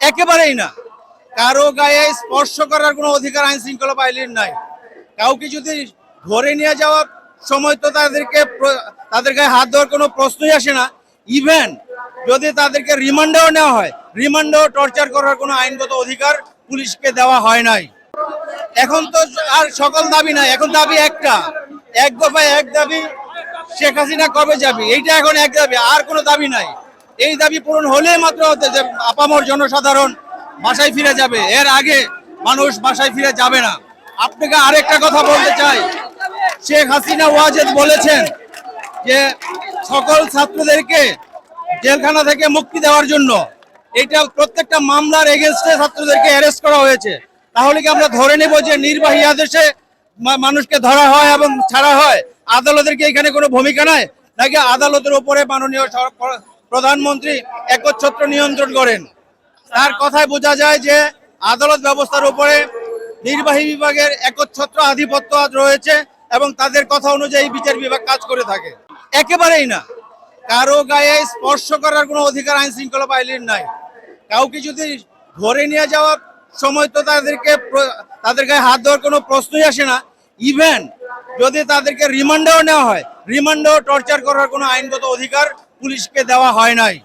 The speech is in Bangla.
একেবারেই না। কারও গায়ে স্পর্শ করার কোনো অধিকার আইন শৃঙ্খলা বাহিনীর নাই। কাউকে যদি ধরে নিয়ে যাওয়ার সময় তো তাদেরকে তাদের গায়ে হাত দেওয়ার কোনো প্রশ্নই আসে না। ইভেন যদি তাদেরকে রিমান্ডেও নেওয়া হয়, রিমান্ডেও টর্চার করার কোনো আইনগত অধিকার পুলিশকে দেওয়া হয় নাই। এখন তো আর সকল দাবি নাই। এখন দাবি একটা। এক দফায় এক দাবি, শেখ হাসিনা কবে যাবি? এইটা এখন এক দাবি। আর কোনো দাবি নাই। এই দাবি পূরণ হলে মাত্র আপামর জনসাধারণ বাসায় ফিরে যাবে। এর আগে মানুষ বাসায় ফিরে যাবে না। আপনাকে আরেকটা কথা বলতে চাই। শেখ হাসিনা ওয়াজেদ বলেছেন যে সকল ছাত্রদেরকে জেলখানা থেকে মুক্তি দেওয়ার জন্য এটা প্রত্যেকটা মামলার এগেনস্টে ছাত্রদেরকে অ্যারেস্ট করা হয়েছে। তাহলে কি আমরা ধরে নেব যে নির্বাহী আদেশে মানুষকে ধরা হয় এবং ছাড়া হয়? আদালতের কি এখানে কোনো ভূমিকা নাই? নাকি আদালতের উপরে মাননীয় প্রধানমন্ত্রী একচ্ছত্র নিয়ন্ত্রণ করেন। তার কথায় বোঝা যায় যে আদালত ব্যবস্থার উপরে নির্বাহী বিভাগের একচ্ছত্র আধিপত্য আজ রয়েছে এবং তাদের কথা অনুযায়ী বিচার বিভাগ কাজ করে থাকে। একেবারেই না। কারও গায়ে স্পর্শ করার কোনো অধিকার আইন শৃঙ্খলা বাহিনীর নাই। কাউকে যদি ধরে নিয়ে যাওয়ার সময় তো তাদেরকে তাদের গায়ে হাত দেওয়ার কোনো প্রশ্নই আসে না। ইভেন যদি তাদেরকে রিমান্ডেও নেওয়া হয়, রিমান্ডেও টর্চার করার কোনো আইনগত অধিকার পুলিশকে দেওয়া হয় নাই।